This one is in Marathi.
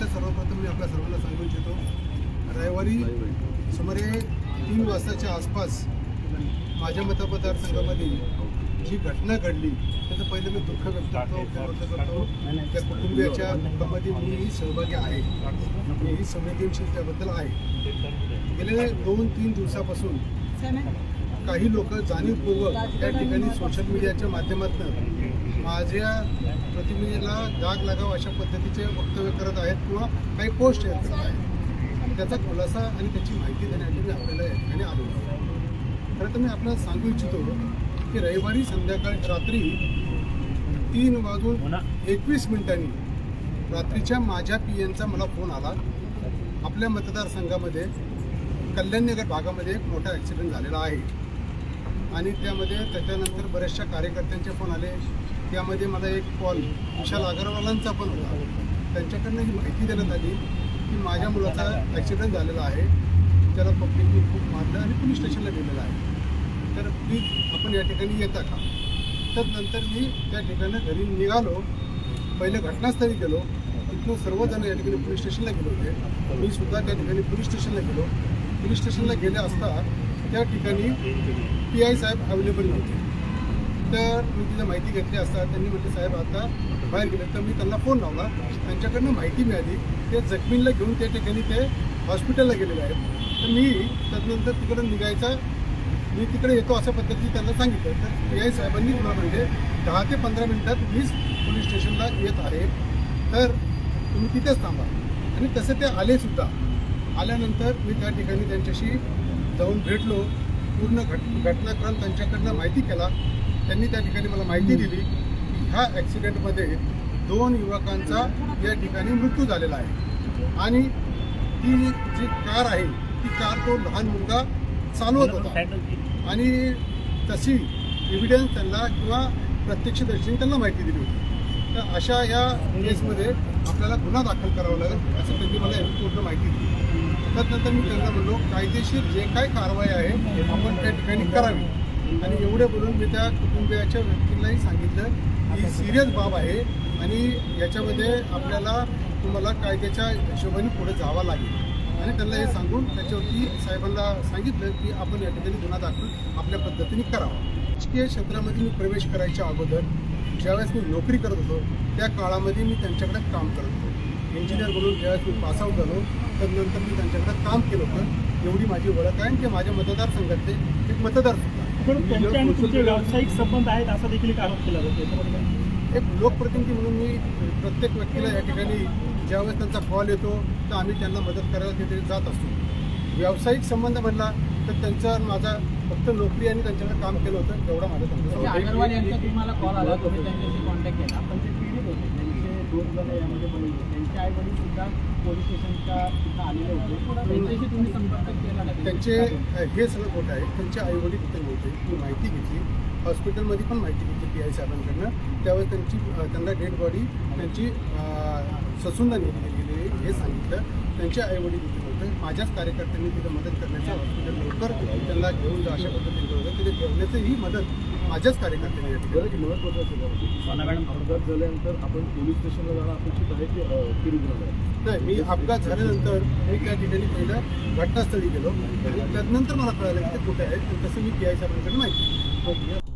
नमस्कार सर्वप्रथम मी आपल्या सर्वांना सांगू इच्छितो रविवारी सुमारे तीन वाजताच्या आसपास माझ्या मतदारसंघामध्ये जी घटना घडली त्याचं पहिलं मी दुःख व्यक्त करतो व्यक्त करतो. त्या कुटुंबियाच्या दुःखामध्ये मीही सहभागी आहे. मीही संवेदनशील त्याबद्दल आहे. गेले दोन तीन दिवसापासून काही लोक जाणीवपूर्वक त्या ठिकाणी सोशल मीडियाच्या माध्यमातून माझ्या प्रतिनिधीला दाग लागाव अशा पद्धतीचे वक्तव्य करत आहेत किंवा काही पोस्ट आहेत. त्याचा खुलासा आणि त्याची माहिती देण्यासाठी मी आपल्याला या ठिकाणी आलो. खरं तर मी आपल्याला सांगू इच्छितो की रविवारी संध्याकाळी रात्री तीन वाजून एकवीस मिनिटांनी रात्रीच्या माझ्या पी एनचा मला फोन आला. आपल्या मतदारसंघामध्ये कल्याणनगर भागामध्ये एक मोठा ॲक्सिडेंट झालेला आहे. आणि त्यामध्ये त्याच्यानंतर बऱ्याचशा कार्यकर्त्यांचे फोन आले. त्यामध्ये मला एक कॉल विशाल अगरवालांचा पण होता. त्यांच्याकडनं ही माहिती देण्यात आली की माझ्या मुलाचा ॲक्सिडेंट झालेला आहे. त्याला पब्लिकने खूप मारलं आणि पोलीस स्टेशनला गेलेलं आहे. तर प्लीज आपण या ठिकाणी येता का? तर नंतर मी त्या ठिकाणी घरी निघालो. पहिले घटनास्थळी गेलो. तिथून सर्वजण या ठिकाणी पोलीस स्टेशनला गेलो होते. मी सुद्धा त्या ठिकाणी पोलीस स्टेशनला गेलो. पोलीस स्टेशनला गेले असता त्या ठिकाणी पी आय साहेब अवेलेबल नव्हते. तर मी तिथं माहिती घेतली असता त्यांनी म्हटलं साहेब आता बाहेर गेले. तर मी त्यांना फोन लावला. त्यांच्याकडनं माहिती मिळाली. ते जखमींना घेऊन त्या ठिकाणी ते हॉस्पिटलला गेलेले आहेत. तर मी त्यानंतर तिकडं निघायचा. मी तिकडे येतो अशा पद्धतीने त्यांना सांगितलं. तर ए आय साहेबांनी मला म्हणजे दहा ते पंधरा मिनिटात मीच पोलीस स्टेशनला येत आहे. तर तुम्ही तिथेच थांबा. आणि तसे ते आले सुद्धा. आल्यानंतर मी त्या ठिकाणी त्यांच्याशी जाऊन भेटलो. पूर्ण घट घटनाक्रम त्यांच्याकडनं माहिती केला. त्यांनी त्या ठिकाणी मला माहिती दिली की ह्या ॲक्सिडेंटमध्ये दोन युवकांचा या ठिकाणी मृत्यू झालेला आहे. आणि ती जी कार आहे ती कार तो लहान मुलगा चालवत होता. आणि तशी एव्हिडन्स त्यांना किंवा प्रत्यक्षदर्शीने त्यांना माहिती दिली होती. तर अशा या केसमध्ये आपल्याला गुन्हा दाखल करावा लागेल असं त्यांनी मला पूर्ण माहिती दिली. त्यानंतर मी त्यांना म्हणलो कायदेशीर जे काय कारवाई आहे आपण त्या ठिकाणी करावी. आणि एवढे बोलून मी त्या कुटुंबियाच्या व्यक्तींनाही सांगितलं ही सिरियस बाब आहे आणि याच्यामध्ये आपल्याला तुम्हाला कायद्याच्या हिशोबाने पुढे जावं लागेल. आणि त्यांना हे सांगून त्याच्यावरती साहेबांना सांगितलं की आपण या ठिकाणी गुन्हा दाखल आपल्या पद्धतीने करावा. राजकीय क्षेत्रामध्ये मी प्रवेश करायच्या अगोदर ज्यावेळेस मी नोकरी करत होतो त्या काळामध्ये मी त्यांच्याकडे काम करत होतो. इंजिनियर म्हणून ज्यावेळेस मी पासआउट झालो तर नंतर मी त्यांच्याकडे काम केलं होतं. एवढी माझी ओळख आहे आणि ते माझ्या मतदारसंघातले एक मतदार सुद्धा. पण त्यांचे आणि तुमचे व्यावसायिक संबंध आहेत असा देखील एक आरोप केला जातो? एक लोकप्रतिनिधी म्हणून मी प्रत्येक व्यक्तीला या ठिकाणी ज्यावेळेस त्यांचा कॉल येतो तर आम्ही त्यांना मदत करायला तिथे जात असतो. व्यावसायिक संबंध म्हणला तर त्यांचा आणि माझा फक्त नोकरी आणि त्यांच्याकडे काम केलं होतं एवढा माझा दोन जण यामध्ये बनवले त्यांचे आई वडील सुद्धा पोलीस स्टेशनच्या तिथं आलेले होते. त्यांच्याशी तुम्ही संपर्क केला का? त्यांचे हे सगळं खोटं आहे. त्यांचे आईवडील तिथे होते ती माहिती घेतली. हॉस्पिटलमध्ये पण माहिती घेतली पी आय साहेबांकडनं. त्यावेळेस त्यांची त्यांना डेड बॉडी त्यांची अ, ससुंदा नेली गेलेली हे सांगितलं. त्यांचे आईवडील तिथे होते माझ्याच कार्यकर्त्यांनी तिथे मदत करण्याचा हॉस्पिटल लवकर त्यांना घेऊन जा अशा पद्धतीने होतं. तिथे ठेवण्याचंही मदत माझ्याच कार्यकर्त्यांनी या ठिकाणी बरं की महत्वाचं असेल यामध्ये. सोना मॅडम. अपघात झाल्यानंतर आपण पोलीस स्टेशनला जाणं अपेक्षित आहे की नाही मी अपघात झाल्यानंतर मी त्या ठिकाणी पहिलं घटनास्थळी गेलो आणि त्यानंतर मला कळालं की ते कुठे आहे आणि तसं मी पी आय साहेबांकडे माहिती